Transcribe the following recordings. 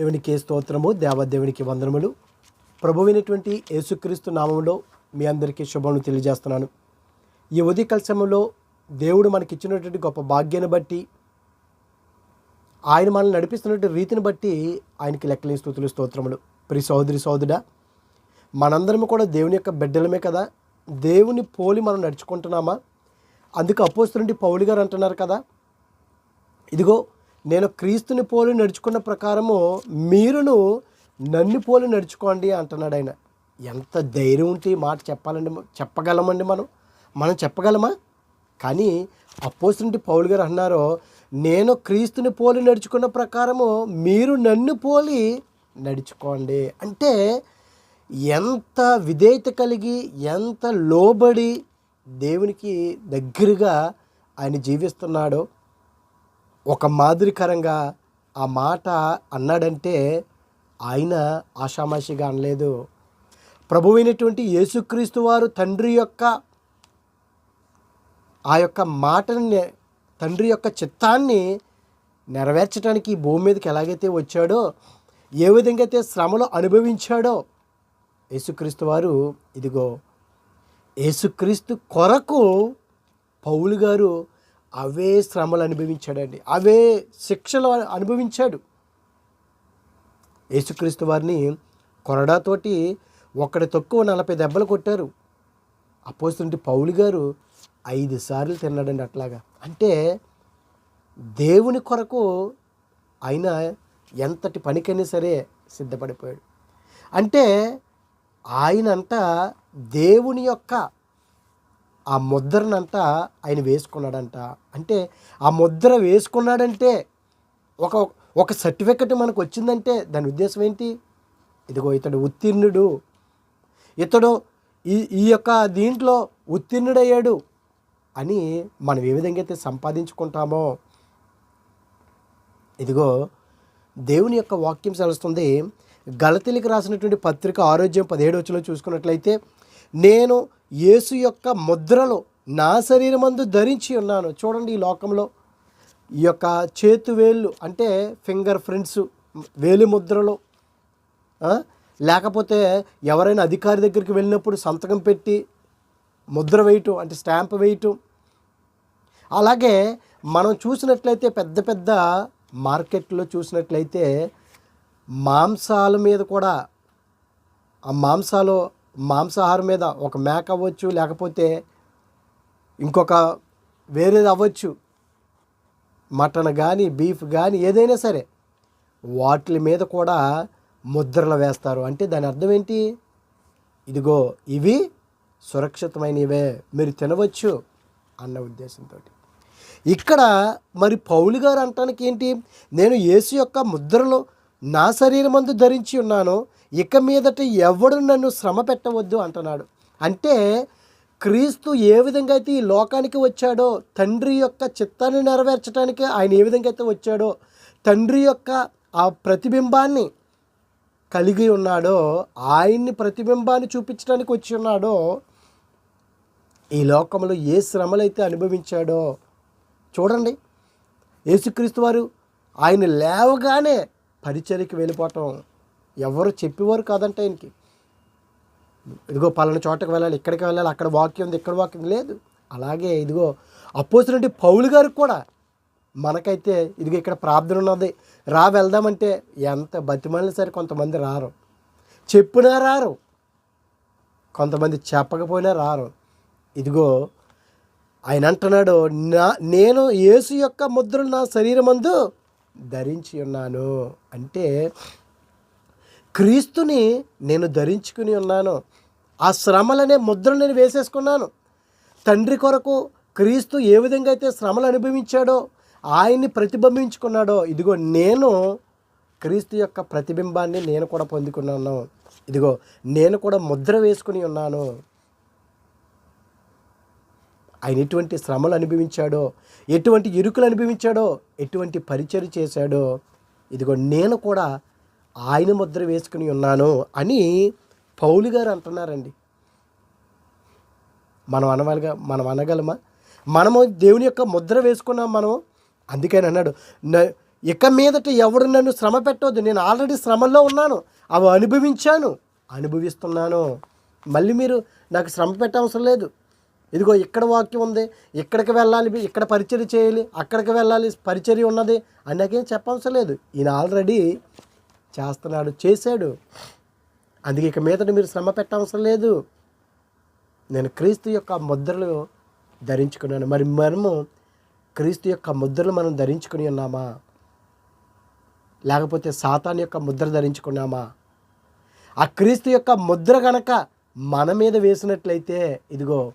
దేవునికి స్తోత్రము దేవదేవునికి వందనములు. ప్రభువైనటువంటి యేసుక్రీస్తు నామములో మీ అందరికీ శుభములు తెలియజేస్తున్నాను. ఈ ఉదయ కలశంలో దేవుడు మనకిచ్చినటువంటి గొప్ప భాగ్యాన్ని బట్టి ఆయన మనల్ని నడిపిస్తున్నటువంటి రీతిని బట్టి ఆయనకి లెక్కలేని స్థుతులు స్తోత్రములు. ప్రి సోదరి సహోదరుడా మనందరం కూడా దేవుని యొక్క బిడ్డలమే కదా. దేవుని పోలి మనం నడుచుకుంటున్నామా? అందుకు అపోస్తున్నటువంటి పౌలు గారు అంటున్నారు కదా ఇదిగో నేను క్రీస్తుని పోలి నడుచుకున్న ప్రకారము మీరును నన్ను పోలి నడుచుకోండి అంటున్నాడు ఆయన. ఎంత ధైర్యం ఉంటే ఈ మాట చెప్పాలండి చెప్పగలమండి మనం? మనం చెప్పగలమా? కానీ అపోసినటి పౌలు గారు అన్నారు నేను క్రీస్తుని పోలి నడుచుకున్న ప్రకారము మీరు నన్ను పోలి నడుచుకోండి. అంటే ఎంత విధేయత కలిగి ఎంత లోబడి దేవునికి దగ్గరగా ఆయన జీవిస్తున్నాడో ఒక మాదిరికరంగా ఆ మాట అన్నాడంటే ఆయన ఆషామాషిగా అనలేదు. ప్రభువైనటువంటి యేసుక్రీస్తు వారు తండ్రి యొక్క ఆ యొక్క మాటని తండ్రి యొక్క చిత్తాన్ని నెరవేర్చడానికి భూమి మీదకి ఎలాగైతే వచ్చాడో ఏ విధంగా అయితే శ్రమలు అనుభవించాడో యేసుక్రీస్తు వారు ఇదిగో యేసుక్రీస్తు కొరకు పౌలు గారు అవే శ్రమలు అనుభవించాడండి. అవే శిక్షలు అనుభవించాడు. యేసుక్రీస్తు వారిని కొరడాతోటి ఒక్కడి తక్కువ నలభై దెబ్బలు కొట్టారు. అపోస్తుంటే పౌలు గారు ఐదు సార్లు తిన్నాడండి అట్లాగా. అంటే దేవుని కొరకు ఆయన ఎంతటి పనికైనా సరే సిద్ధపడిపోయాడు. అంటే ఆయనంట దేవుని యొక్క ఆ ముద్రనంట ఆయన వేసుకున్నాడంట. అంటే ఆ ముద్ర వేసుకున్నాడంటే ఒక ఒక సర్టిఫికెట్ మనకు వచ్చిందంటే దాని ఉద్దేశం ఏంటి? ఇదిగో ఇతడు ఉత్తీర్ణుడు. ఇతడు ఈ ఈ యొక్క దీంట్లో ఉత్తీర్ణుడయ్యాడు అని మనం ఏ విధంగా అయితే సంపాదించుకుంటామో. ఇదిగో దేవుని యొక్క వాక్యం సెలవుస్తుంది గలతీలకు రాసినటువంటి పత్రిక ఆరోగ్యం పదిహేడు వచ్చిలో చూసుకున్నట్లయితే నేను యేసు యొక్క ముద్రలో నా శరీరమందు ధరించి ఉన్నాను. చూడండి ఈ లోకంలో ఈ యొక్క చేతు వేళ్ళు అంటే ఫింగర్ ప్రింట్స్ వేలి ముద్రలో లేకపోతే ఎవరైనా అధికారి దగ్గరికి వెళ్ళినప్పుడు సంతకం పెట్టి ముద్ర వేయటం అంటే స్టాంప్ వేయటం. అలాగే మనం చూసినట్లయితే పెద్ద పెద్ద మార్కెట్లో చూసినట్లయితే మాంసాల మీద కూడా ఆ మాంసాలు మాంసాహారం మీద ఒక మేక అవ్వచ్చు లేకపోతే ఇంకొక వేరేది అవ్వచ్చు. మటన్ కానీ బీఫ్ కానీ ఏదైనా సరే వాటి మీద కూడా ముద్రలు వేస్తారు. అంటే దాని అర్థం ఏంటి? ఇదిగో ఇవి సురక్షితమైనవే. మీరు తినవచ్చు అన్న ఉద్దేశంతో ఇక్కడ మరి పౌలు గారు అంటానికి ఏంటి? నేను యేసు యొక్క ముద్రలు నా శరీరమందు ధరించి ఉన్నాను. ఇక మీదట ఎవడు నన్ను శ్రమ పెట్టవద్దు అంటున్నాడు. అంటే క్రీస్తు ఏ విధంగా అయితే ఈ లోకానికి వచ్చాడో తండ్రి యొక్క చిత్తాన్ని నెరవేర్చడానికి ఆయన ఏ విధంగా అయితే వచ్చాడో తండ్రి యొక్క ఆ ప్రతిబింబాన్ని కలిగి ఉన్నాడో ఆయన్ని ప్రతిబింబాన్ని చూపించడానికి వచ్చి ఉన్నాడో ఈ లోకంలో ఏ శ్రమలైతే అనుభవించాడో చూడండి. యేసుక్రీస్తు వారు ఆయన లేవగానే పరిచర్యకి వెళ్ళిపోవటం ఎవరు చెప్పేవారు కాదంటే ఆయనకి. ఇదిగో పలానా చోటకి వెళ్ళాలి ఇక్కడికి వెళ్ళాలి అక్కడ వాక్యం ఉంది ఇక్కడ వాక్యం లేదు. అలాగే ఇదిగో అపోసినట్టు పౌలు గారికి కూడా మనకైతే ఇదిగో ఇక్కడ ప్రార్థన ఉన్నది. రా వెళ్దామంటే ఎంత బతిమాలిన సరే కొంతమంది రారు. చెప్పినా రారు. కొంతమంది చెప్పకపోయినా రారు. ఇదిగో ఆయన అంటున్నాడు నా నేను యేసు యొక్క ముద్రలు నా శరీరమందు ధరించి ఉన్నాను. అంటే క్రీస్తుని నేను ధరించుకుని ఉన్నాను. ఆ శ్రమలనే ముద్ర నేను వేసేసుకున్నాను. తండ్రి కొరకు క్రీస్తు ఏ విధంగా అయితే శ్రమలు అనుభవించాడో ఆయన్ని ప్రతిబింబించుకున్నాడో ఇదిగో నేను క్రీస్తు యొక్క ప్రతిబింబాన్ని నేను కూడా పొందుకున్నాను. ఇదిగో నేను కూడా ముద్ర వేసుకుని ఉన్నాను. ఆయన ఎటువంటి శ్రమలు అనుభవించాడో ఎటువంటి ఇరుకులు అనుభవించాడో ఎటువంటి పరిచయం చేశాడో ఇదిగో నేను కూడా ఆయన ముద్ర వేసుకుని ఉన్నాను అని పౌలు గారు అంటున్నారండి. మనం అనవాలిగా మనం అనగలమా? మనము దేవుని యొక్క ముద్ర వేసుకున్నాం మనం అందుకని అన్నాడు ఇక మీదట ఎవడు నన్ను శ్రమ పెట్టవద్దు నేను ఆల్రెడీ శ్రమల్లో ఉన్నాను. అవి అనుభవించాను అనుభవిస్తున్నాను. మళ్ళీ మీరు నాకు శ్రమ పెట్టవసరం లేదు. ఇదిగో ఇక్కడ వాక్యం ఉంది. ఇక్కడికి వెళ్ళాలి ఇక్కడ పరిచర్య చేయాలి అక్కడికి వెళ్ళాలి పరిచర్య ఉన్నది అని నాకేం చెప్పవసరం లేదు. ఈయన ఆల్రెడీ చేస్తున్నాడు చేశాడు. అందుకే ఇక మీదట మీరు శ్రమ పెట్టవసరం లేదు. నేను క్రీస్తు యొక్క ముద్రలు ధరించుకున్నాను. మరి మనము క్రీస్తు యొక్క ముద్రలు మనం ధరించుకుని ఉన్నామా? లేకపోతే సాతాన్ యొక్క ముద్ర ధరించుకున్నామా? ఆ క్రీస్తు యొక్క ముద్ర గనక మన మీద వేసినట్లయితే ఇదిగో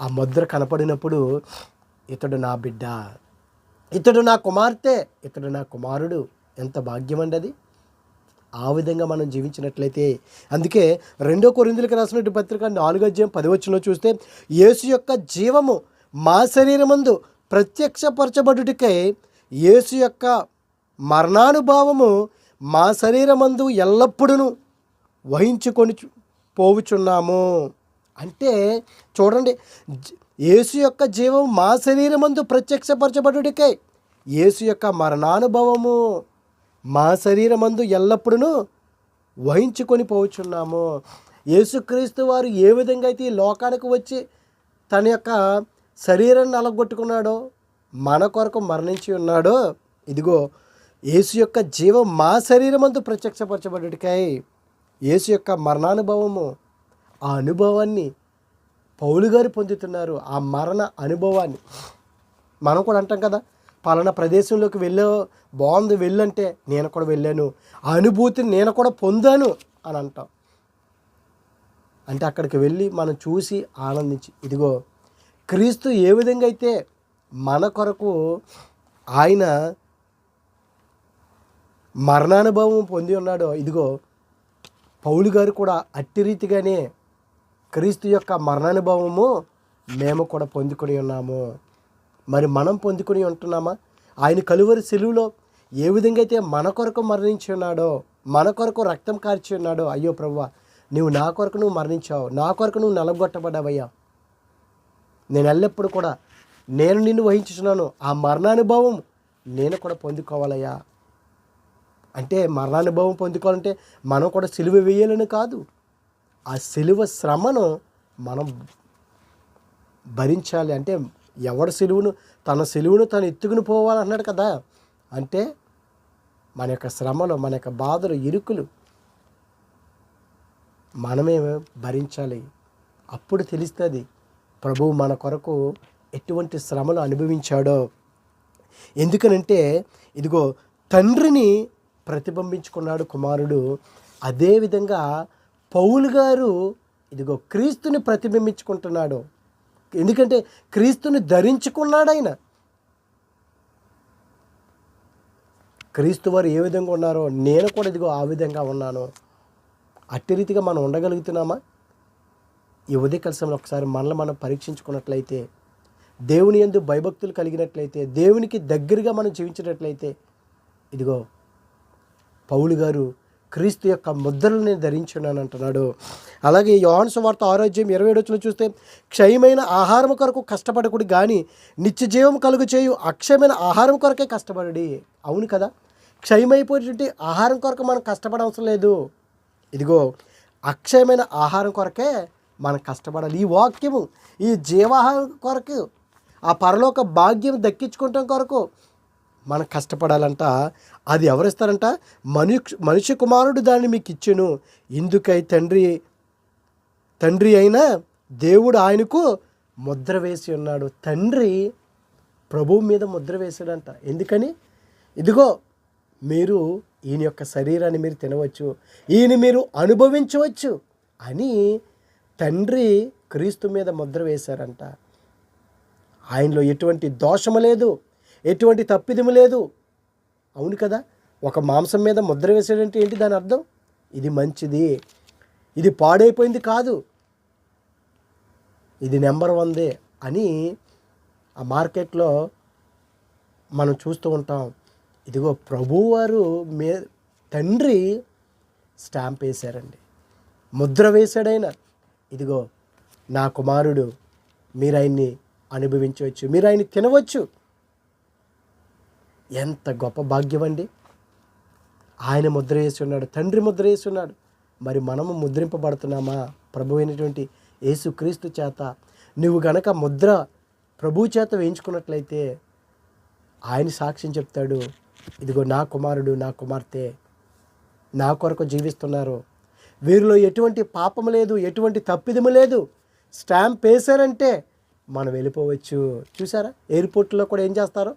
ఆ ముద్ర కనపడినప్పుడు ఇతడు నా బిడ్డ ఇతడు నా కుమార్తె ఇతడు నా కుమారుడు. ఎంత భాగ్యం అండి అది ఆ విధంగా మనం జీవించినట్లయితే. అందుకే రెండో కొరిందులకు రాసినటువంటి పత్రిక నాలుగో అధ్యాయం పదివచ్చులో చూస్తే యేసు యొక్క జీవము మా శరీరమందు ప్రత్యక్షపరచబడుటకై యేసు యొక్క మరణానుభావము మా శరీరమందు ఎల్లప్పుడూ వహించుకొని పోవుచున్నాము. అంటే చూడండి జ- యేసు యొక్క జీవం మా శరీరమందు ప్రత్యక్షపరచబడుటకై యేసు యొక్క మరణానుభవము. మా శరీరమందు ఎల్లప్పుడూ వహించుకొని పోవచ్చున్నాము. యేసుక్రీస్తు వారు ఏ విధంగా అయితే ఈ లోకానికి వచ్చి తన యొక్క శరీరాన్ని అలగొట్టుకున్నాడో మన కొరకు మరణించి ఉన్నాడో ఇదిగో యేసు యొక్క జీవం మా శరీరమందు ప్రత్యక్షపరచబడుటకై యేసు యొక్క మరణానుభవము ఆ అనుభవాన్ని పౌలు గారు పొందుతున్నారు. ఆ మరణ అనుభవాన్ని మనం కూడా అంటాం కదా. పలానా ప్రదేశంలోకి వెళ్ళో బాగుంది వెళ్ళంటే నేను కూడా వెళ్ళాను. ఆ అనుభూతిని నేను కూడా పొందాను అని అంటాం. అంటే అక్కడికి వెళ్ళి మనం చూసి ఆనందించి ఇదిగో క్రీస్తు ఏ విధంగా అయితే మన కొరకు ఆయన మరణానుభవం పొంది ఉన్నాడో ఇదిగో పౌలు గారు కూడా అట్టి రీతిగానే క్రీస్తు యొక్క మరణానుభవము మేము కూడా పొందుకొని ఉన్నాము. మరి మనం పొందుకుని ఉంటున్నామా? ఆయన కలువరి సెలువులో ఏ విధంగా అయితే మన కొరకు మరణించి ఉన్నాడో మన కొరకు రక్తం కార్చి ఉన్నాడో అయ్యో ప్రభువా నువ్వు నా కొరకు నువ్వు మరణించావు నా కొరకు నువ్వు నలగొట్టబడ్డావయ్యా. నేను ఎల్లప్పుడు కూడా నేను నిన్ను వహించుచున్నాను ఆ మరణానుభవం నేను కూడా పొందుకోవాలయ్యా. అంటే మరణానుభవం పొందుకోవాలంటే మనం కూడా సిలువ వేయాలని కాదు. ఆ సిలువ శ్రమను మనం భరించాలి. అంటే ఎవడు సిలువును తన సిలువును తను ఎత్తుకుని పోవాలన్నాడు కదా. అంటే మన యొక్క శ్రమలు మన యొక్క బాధలు ఇరుకులు మనమే భరించాలి. అప్పుడు తెలుస్తుంది ప్రభువు మన కొరకు ఎటువంటి శ్రమలు అనుభవించాడో. ఎందుకనంటే ఇదిగో తండ్రిని ప్రతిబింబించుకున్నాడు కుమారుడు. అదేవిధంగా పౌలు గారు ఇదిగో క్రీస్తుని ప్రతిబింబించుకుంటున్నాడు. ఎందుకంటే క్రీస్తుని ధరించుకున్నాడాయన. క్రీస్తు వారు ఏ విధంగా ఉన్నారో నేను కూడా ఇదిగో ఆ విధంగా ఉన్నాను. అట్టి రీతిగా మనం ఉండగలుగుతున్నామా? ఈ ఉదయ సమయంలో ఒకసారి మనల్ని మనం పరీక్షించుకున్నట్లయితే దేవుని యందు భయభక్తులు కలిగినట్లయితే దేవునికి దగ్గరగా మనం జీవించినట్లయితే ఇదిగో పౌలు గారు క్రీస్తు యొక్క ముద్రలు నేను ధరించున్నాను అంటున్నాడు అలాగే యోహాను వార్త ఆరోగ్యం ఇరవై ఏడొచ్చులో చూస్తే క్షయమైన ఆహారం కొరకు కష్టపడకుడు కానీ నిత్య జీవం కలుగు చేయు అక్షయమైన ఆహారం కొరకే కష్టపడడి. అవును కదా? క్షయమైపోయేటువంటి ఆహారం కొరకు మనం కష్టపడవసరం లేదు. ఇదిగో అక్షయమైన ఆహారం కొరకే మనం కష్టపడాలి. ఈ వాక్యము ఈ జీవాహారం కొరకు ఆ పరలోక భాగ్యం దక్కించుకుంటాం కొరకు మనం కష్టపడాలంట. అది ఎవరిస్తారంట? మను మనుష్య కుమారుడు దాన్ని మీకు ఇచ్చెను. ఇందుకై తండ్రి తండ్రి అయినా దేవుడు ఆయనకు ముద్ర వేసి ఉన్నాడు. తండ్రి ప్రభువు మీద ముద్ర వేశాడంట. ఎందుకని? ఇదిగో మీరు ఈయన యొక్క శరీరాన్ని మీరు తినవచ్చు. ఈయన మీరు అనుభవించవచ్చు అని తండ్రి క్రీస్తు మీద ముద్ర వేశారంట. ఆయనలో ఎటువంటి దోషము లేదు. ఎటువంటి తప్పిదము లేదు. అవును కదా? ఒక మాంసం మీద ముద్ర వేసాడంటే ఏంటి దాని అర్థం? ఇది మంచిది. ఇది పాడైపోయింది కాదు. ఇది నెంబర్ వన్దే అని ఆ మార్కెట్లో మనం చూస్తూ ఉంటాం. ఇదిగో ప్రభువారు మే తండ్రి స్టాంప్ వేశారండి. ముద్ర వేశాడైనా. ఇదిగో నా కుమారుడు మీరు ఆయన్ని అనుభవించవచ్చు మీరు ఆయన్ని తినవచ్చు. ఎంత గొప్ప భాగ్యం అండి ఆయన ముద్ర వేసి ఉన్నాడు తండ్రి ముద్ర వేసి ఉన్నాడు మరి మనము ముద్రింపబడుతున్నామా? ప్రభు అయినటువంటి యేసుక్రీస్తు చేత. నువ్వు గనక ముద్ర ప్రభు చేత వేయించుకున్నట్లయితే ఆయన సాక్ష్యం చెప్తాడు ఇదిగో నా కుమారుడు నా కుమార్తె నా కొరకు జీవిస్తున్నారు. వీరిలో ఎటువంటి పాపము లేదు ఎటువంటి తప్పిదము లేదు. స్టాంప్ వేశారంటే మనం వెళ్ళిపోవచ్చు. చూసారా? ఎయిర్పోర్ట్లో కూడా ఏం చేస్తారో?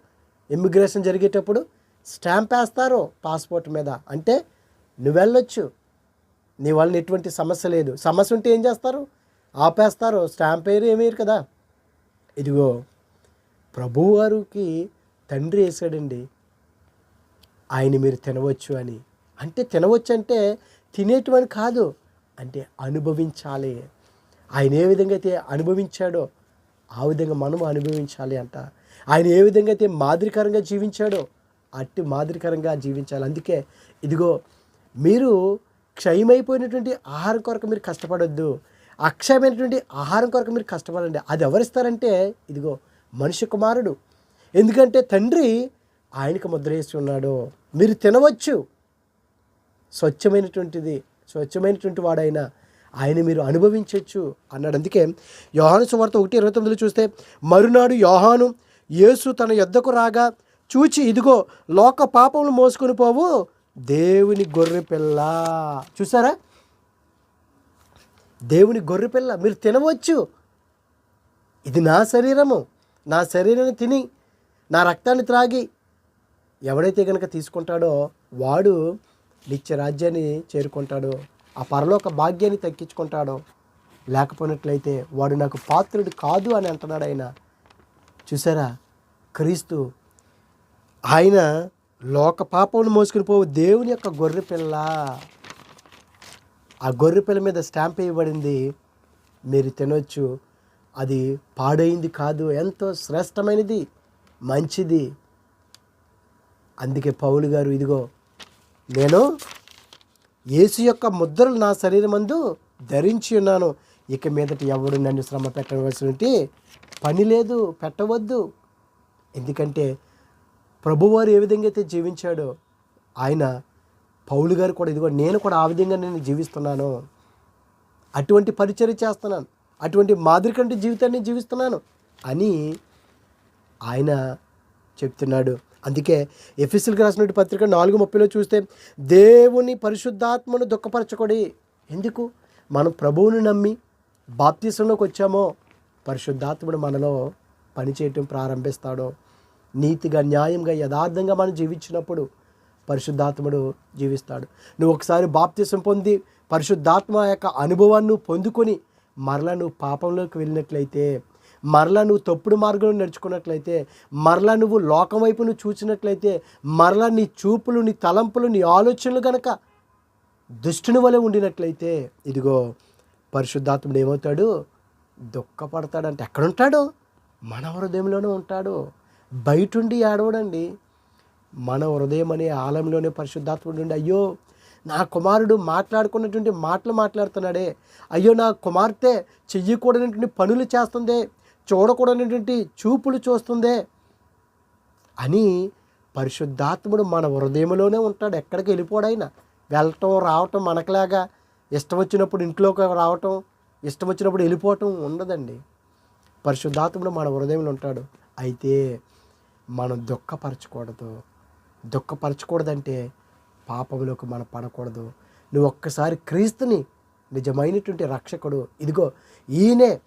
ఇమ్మిగ్రేషన్ జరిగేటప్పుడు స్టాంప్ వేస్తారు పాస్పోర్ట్ మీద. అంటే నువ్వు వెళ్ళొచ్చు. నీ వలన ఎటువంటి సమస్య లేదు. సమస్య ఉంటే ఏం చేస్తారు? ఆపేస్తారు. స్టాంప్ వేయరు ఏమేయరు కదా. ఇదిగో ప్రభువారికి తండ్రి వేసాడండి ఆయన మీరు తినవచ్చు అని. అంటే తినవచ్చు అంటే తినేటువంటి కాదు. అంటే అనుభవించాలి. ఆయన ఏ విధంగా అయితే అనుభవించాడో ఆ విధంగా మనం అనుభవించాలి అంట. ఆయన ఏ విధంగా అయితే మాదిరికరంగా జీవించాడో అట్టి మాదిరికరంగా జీవించాలి. అందుకే ఇదిగో మీరు క్షయమైపోయినటువంటి ఆహారం కొరకు మీరు కష్టపడొద్దు. అక్షయమైనటువంటి ఆహారం కొరకు మీరు కష్టపడండి. అది ఎవరిస్తారంటే ఇదిగో మనిషి కుమారుడు. ఎందుకంటే తండ్రి ఆయనకు ముద్ర వేసి ఉన్నాడు. మీరు తినవచ్చు. స్వచ్ఛమైనటువంటిది స్వచ్ఛమైనటువంటి వాడైనా ఆయన మీరు అనుభవించవచ్చు అన్నాడు. అందుకే యోహాను సువార్త ఒకటి ఇరవై తొమ్మిదిలో చూస్తే మరునాడు యోహాను యేసు తన యొద్దకు రాగా చూచి ఇదిగో లోక పాపములు మోసుకొని పోవు దేవుని గొర్రె పిల్ల. చూసారా? దేవుని గొర్రె పిల్ల మీరు తినవచ్చు. ఇది నా శరీరము. నా శరీరాన్ని తిని నా రక్తాన్ని త్రాగి ఎవడైతే కనుక తీసుకుంటాడో వాడు నిత్య రాజ్యాన్ని చేరుకుంటాడో ఆ పరలోక భాగ్యాన్ని తగ్గించుకుంటాడో. లేకపోయినట్లయితే వాడు నాకు పాత్రుడు కాదు అని అంటున్నాడు ఆయన. చూసారా? క్రీస్తు ఆయన లోక పాపమును మోసుకుని పోవు దేవుని యొక్క గొర్రె పిల్ల. ఆ గొర్రె పిల్ల మీద స్టాంప్ వేయబడింది. మీరు తినొచ్చు. అది పాడైంది కాదు. ఎంతో శ్రేష్టమైనది. మంచిది. అందుకే పౌలు గారు ఇదిగో నేను యేసు యొక్క ముద్రలు నా శరీరమందు ధరించి ఉన్నాను. ఇక మీదటి ఎవడు నన్ను శ్రమ పెట్టవలసినటి పని లేదు పెట్టవద్దు. ఎందుకంటే ప్రభువారు ఏ విధంగా అయితే జీవించాడో ఆయన పౌలు గారు కూడా ఇదిగో నేను కూడా ఆ విధంగా నేను జీవిస్తున్నాను. అటువంటి పరిచర్య చేస్తున్నాను. అటువంటి మాదిరికంటి జీవితాన్ని జీవిస్తున్నాను అని ఆయన చెప్తున్నాడు. అందుకే ఎఫీసీలకు రాసినటువంటి పత్రిక నాలుగు ముప్పైలో చూస్తే దేవుని పరిశుద్ధాత్మను దుఃఖపరచకూడి ఎందుకు? మనం ప్రభువుని నమ్మి బాప్తీసంలోకి వచ్చామో పరిశుద్ధాత్ముడు మనలో పనిచేయటం ప్రారంభిస్తాడో నీతిగా న్యాయంగా యథార్థంగా మనం జీవించినప్పుడు పరిశుద్ధాత్ముడు జీవిస్తాడు. నువ్వు ఒకసారి బాప్తిసం పొంది పరిశుద్ధాత్మ యొక్క అనుభవాన్ని పొందుకొని మరలా నువ్వు పాపంలోకి వెళ్ళినట్లయితే మరలా నువ్వు తప్పుడు మార్గంలో నడుచుకున్నట్లయితే మరలా నువ్వు లోకం వైపు నువ్వు చూసినట్లయితే మరలా నీ చూపులు నీ తలంపులు నీ ఆలోచనలు గనక దుష్టుని వలె ఉండినట్లయితే ఇదిగో పరిశుద్ధాత్ముడు ఏమవుతాడు? దుఃఖపడతాడంటే ఎక్కడుంటాడు? మన హృదయంలోనే ఉంటాడు. బయటుండి ఆడవడండి మన హృదయం అనే ఆలయంలోనే పరిశుద్ధాత్ముడు ఉండి అయ్యో నా కుమారుడు మాట్లాడుకున్నటువంటి మాటలు మాట్లాడుతున్నాడే. అయ్యో నా కుమార్తె చెయ్యకూడనటువంటి పనులు చేస్తుందే. చూడకూడనటువంటి చూపులు చూస్తుందే. అని పరిశుద్ధాత్ముడు మన హృదయంలోనే ఉంటాడు. ఎక్కడికి వెళ్ళిపోడైనా వెళ్ళటం రావటం మనకులాగా. ఇష్టం వచ్చినప్పుడు ఇంట్లోకి రావటం ఇష్టం వచ్చినప్పుడు వెళ్ళిపోవటం ఉండదండి. పరిశుద్ధాత్ముడు మన హృదయంలో ఉంటాడు. అయితే మనం దుఃఖపరచకూడదు. దుఃఖపరచకూడదంటే పాపంలోకి మనం పడకూడదు. నువ్వు ఒక్కసారి క్రీస్తుని నిజమైనటువంటి రక్షకుడు. ఇదిగో ఈయనే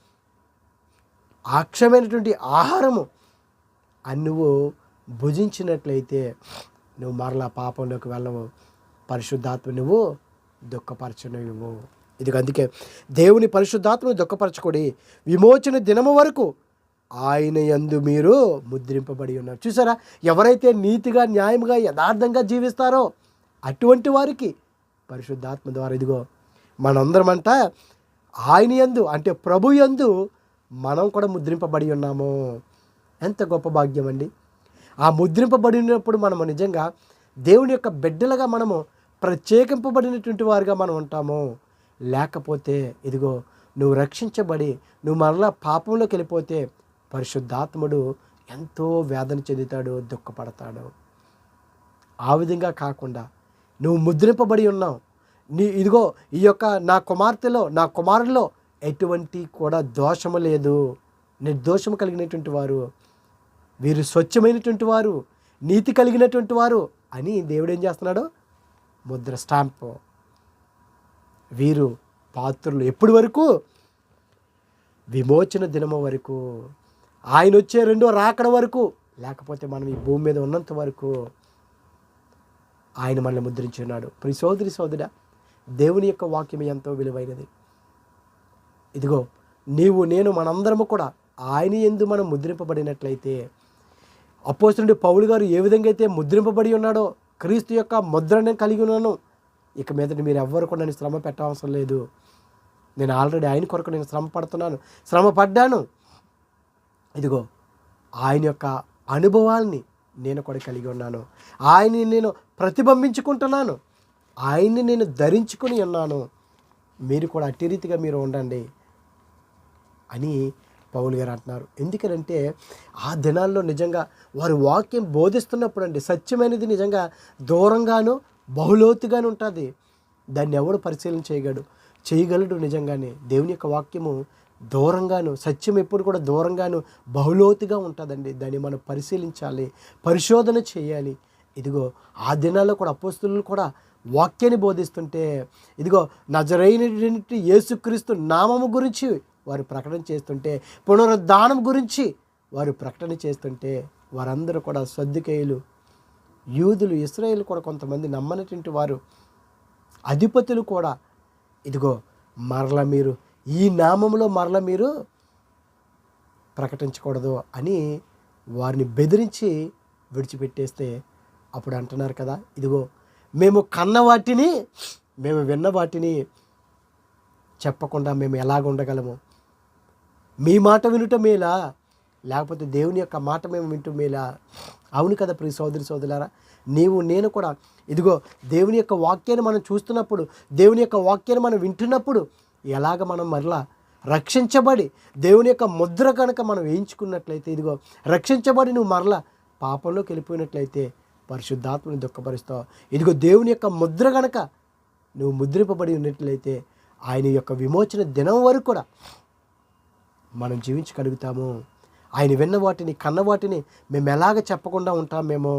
ఆక్షమైనటువంటి ఆహారము. అని నువ్వు భుజించినట్లయితే నువ్వు మరలా పాపంలోకి వెళ్ళవు. పరిశుద్ధాత్మ నువ్వు దుఃఖపరచనివ్వు. ఇది అందుకే దేవుని పరిశుద్ధాత్మను దుఃఖపరచకూడి. విమోచన దినము వరకు ఆయన యందు మీరు ముద్రింపబడి ఉన్నారు. చూసారా? ఎవరైతే నీతిగా న్యాయంగా యథార్థంగా జీవిస్తారో అటువంటి వారికి పరిశుద్ధాత్మ ద్వారా ఇదిగో మనందరమంట ఆయన యందు అంటే ప్రభు యందు మనం కూడా ముద్రింపబడి ఉన్నాము. ఎంత గొప్ప భాగ్యం అండి. ఆ ముద్రింపబడినప్పుడు మనము నిజంగా దేవుని యొక్క బిడ్డలుగా మనము ప్రత్యేకింపబడినటువంటి వారుగా మనం ఉంటాము. లేకపోతే ఇదిగో నువ్వు రక్షించబడి నువ్వు మరలా పాపంలోకి వెళ్ళిపోతే పరిశుద్ధాత్ముడు ఎంతో వేదన చెందుతాడు దుఃఖపడతాడు. ఆ విధంగా కాకుండా నువ్వు ముద్రింపబడి ఉన్నావు. నీ ఇదిగో ఈ యొక్క నా కుమార్తెలో నా కుమారులో ఎటువంటి కూడా దోషము లేదు. నిర్దోషము కలిగినటువంటి వారు వీరు స్వచ్ఛమైనటువంటి వారు నీతి కలిగినటువంటి వారు అని దేవుడు ఏం చేస్తున్నాడు? ముద్ర స్టాంపు. వీరు పాత్రులు ఎప్పటి వరకు? విమోచన దినము వరకు. ఆయన వచ్చే రెండో రాకడ వరకు. లేకపోతే మనం ఈ భూమి మీద ఉన్నంత వరకు ఆయన మనల్ని ముద్రించి ఉన్నాడు ప్రి సోదరి సోదర దేవుని యొక్క వాక్యం ఎంతో విలువైనది. ఇదిగో నీవు నేను మనందరము కూడా ఆయన ఎందు మనం ముద్రింపబడినట్లయితే అపోస్తుడి పౌలు గారు ఏ విధంగా అయితే ముద్రింపబడి ఉన్నాడో క్రీస్తు యొక్క ముద్రను కలిగి ఉన్నాను ఇక మీదట మీరు ఎవ్వరు కూడా నన్ను శ్రమ పెట్టవసరం లేదు. నేను ఆల్రెడీ ఆయన కొరకు నేను శ్రమ పడుతున్నాను. శ్రమ పడ్డాను. ఇదిగో ఆయన యొక్క అనుభవాల్ని నేను కూడా కలిగి ఉన్నాను. ఆయన్ని నేను ప్రతిబింబించుకుంటున్నాను. ఆయన్ని నేను ధరించుకొని ఉన్నాను. మీరు కూడా అట్టి రీతిగా మీరు ఉండండి అని పౌల్ గారు అంటున్నారు. ఎందుకనంటే ఆ దినాల్లో నిజంగా వారు వాక్యం బోధిస్తున్నప్పుడు అండి సత్యమైనది నిజంగా దూరంగాను బహులోతుగానే ఉంటుంది. దాన్ని ఎవడు పరిశీలన చేయగలడు చేయగలడు నిజంగానే. దేవుని యొక్క వాక్యము దూరంగాను సత్యం ఎప్పుడు కూడా దూరంగాను బహులోతుగా ఉంటుందండి. దాన్ని మనం పరిశీలించాలి పరిశోధన చేయాలి. ఇదిగో ఆ దినాల్లో కూడా అపోస్తులు కూడా వాక్యాన్ని బోధిస్తుంటే ఇదిగో నజరైనటువంటి యేసుక్రీస్తు నామము గురించి వారు ప్రకటన చేస్తుంటే పునరుద్ధానం గురించి వారు ప్రకటన చేస్తుంటే వారందరూ కూడా సర్దుకేయులు యూదులు ఇస్రాయేల్ కూడా కొంతమంది నమ్మనటువంటి వారు అధిపతులు కూడా. ఇదిగో మరల మీరు ఈ నామంలో మరల మీరు ప్రకటించకూడదు అని వారిని బెదిరించి విడిచిపెట్టేస్తే అప్పుడు అంటున్నారు కదా. ఇదిగో మేము కన్న వాటిని మేము విన్న వాటిని చెప్పకుండా మేము ఎలాగ ఉండగలము మీ మాట వినుట మేలా? లేకపోతే దేవుని యొక్క మాట మేము వింటూ మేలా? అవును కదా ప్రియ సోదరి సోదరులారా నీవు నేను కూడా ఇదిగో దేవుని యొక్క వాక్యాన్ని మనం చూస్తున్నప్పుడు దేవుని యొక్క వాక్యాన్ని మనం వింటున్నప్పుడు ఎలాగ మనం మరలా రక్షించబడి దేవుని యొక్క ముద్ర కనుక మనం వేయించుకున్నట్లయితే ఇదిగో రక్షించబడి నువ్వు మరలా పాపంలోకి వెళ్ళిపోయినట్లయితే పరిశుద్ధాత్మని దుఃఖపరుస్తావు. ఇదిగో దేవుని యొక్క ముద్ర కనుక నువ్వు ముద్రింపబడి ఉన్నట్లయితే ఆయన యొక్క విమోచన దినం వరకు కూడా మనం జీవించగలుగుతాము. ఆయన విన్న వాటిని కన్న వాటిని మేము ఎలాగ చెప్పకుండా ఉంటాం మేము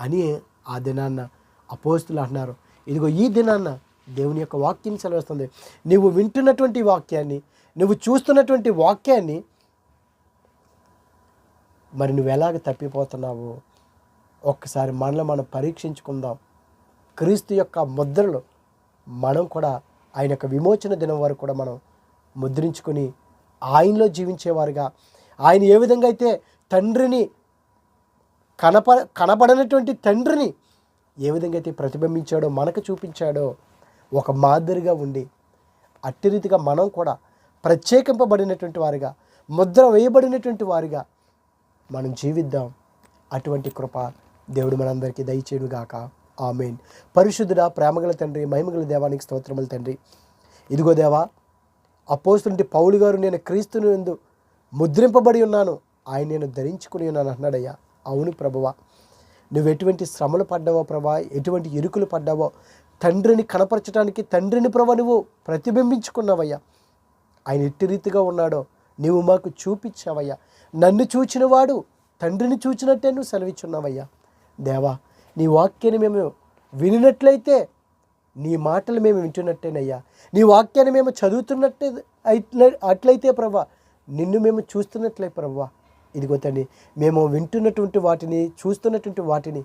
అని ఆ దినాన్న అపోస్తులు అంటున్నారు. ఇదిగో ఈ దినాన్న దేవుని యొక్క వాక్యం సెలవుస్తుంది. నువ్వు వింటున్నటువంటి వాక్యాన్ని నువ్వు చూస్తున్నటువంటి వాక్యాన్ని మరి నువ్వు ఎలాగ తప్పిపోతున్నావు? ఒక్కసారి మనలో మనం పరీక్షించుకుందాం. క్రీస్తు యొక్క ముద్రలు మనం కూడా ఆయన యొక్క విమోచన దినం వరకు కూడా మనం ముద్రించుకొని ఆయనలో జీవించేవారుగా ఆయన ఏ విధంగా అయితే తండ్రిని కనప కనబడనటువంటి తండ్రిని ఏ విధంగా అయితే ప్రతిబింబించాడో మనకు చూపించాడో ఒక మాదిరిగా ఉండి అట్టి రీతిగా మనం కూడా ప్రత్యేకింపబడినటువంటి వారిగా ముద్ర వేయబడినటువంటి వారిగా మనం జీవిద్దాం. అటువంటి కృప దేవుడు మనందరికీ దయచేయుగాక ఆమెన్. పరిశుద్ధుడ ప్రేమగల తండ్రి మహిమగల దేవానికి స్తోత్రములు తండ్రి. ఇదిగో దేవా అపోస్తుంటి పౌలు గారు నేను క్రీస్తుని ఎందు ముద్రింపబడి ఉన్నాను. ఆయన నేను ధరించుకుని ఉన్నాను అన్నాడయ్యా అవును ప్రభువా. నువ్వు ఎటువంటి శ్రమలు పడ్డావో ప్రభా? ఎటువంటి ఇరుకులు పడ్డావో? తండ్రిని కనపరచడానికి తండ్రిని ప్రభా నువ్వు ప్రతిబింబించుకున్నావయ్యా. ఆయన ఎట్టి రీతిగా ఉన్నాడో నువ్వు మాకు చూపించావయ్యా. నన్ను చూచినవాడు తండ్రిని చూచినట్టే నువ్వు సెలవిచ్చున్నావయ్యా. దేవా నీ వాక్యాన్ని మేము వినినట్లయితే నీ మాటలు మేము వింటున్నట్టేనయ్యా. నీ వాక్యాన్ని మేము చదువుతున్నట్టే అట్లయితే ప్రభా నిన్ను మేము చూస్తున్నట్లే ప్రభా ఇదిగో తండ్రి మేము వింటున్నటువంటి వాటిని చూస్తున్నటువంటి వాటిని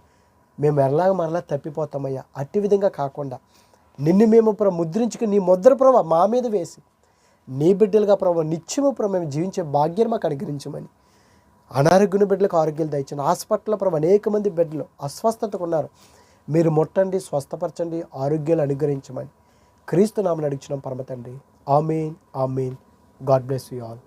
మేము ఎలాగ మరలా తప్పిపోతామయ్యా? అట్టి విధంగా కాకుండా నిన్ను మేము ప్ర ముద్రించుకుని నీ ముద్ర ప్రభ మా మీద వేసి నీ బిడ్డలుగా ప్రభ నిత్యము ప్రభు మేము జీవించే భాగ్యం మాకు అనుగ్రహించమని. అనారోగ్యం బిడ్డలకు ఆరోగ్యాలు దయచండి. హాస్పిటల్లో ప్రభు అనేక మంది బిడ్డలు అస్వస్థతకు ఉన్నారు. మీరు ముట్టండి స్వస్థపరచండి ఆరోగ్యాలు అనుగ్రహించమని క్రీస్తు నామని అడిగిన పరమ తండ్రి. Amen amen. God bless you all.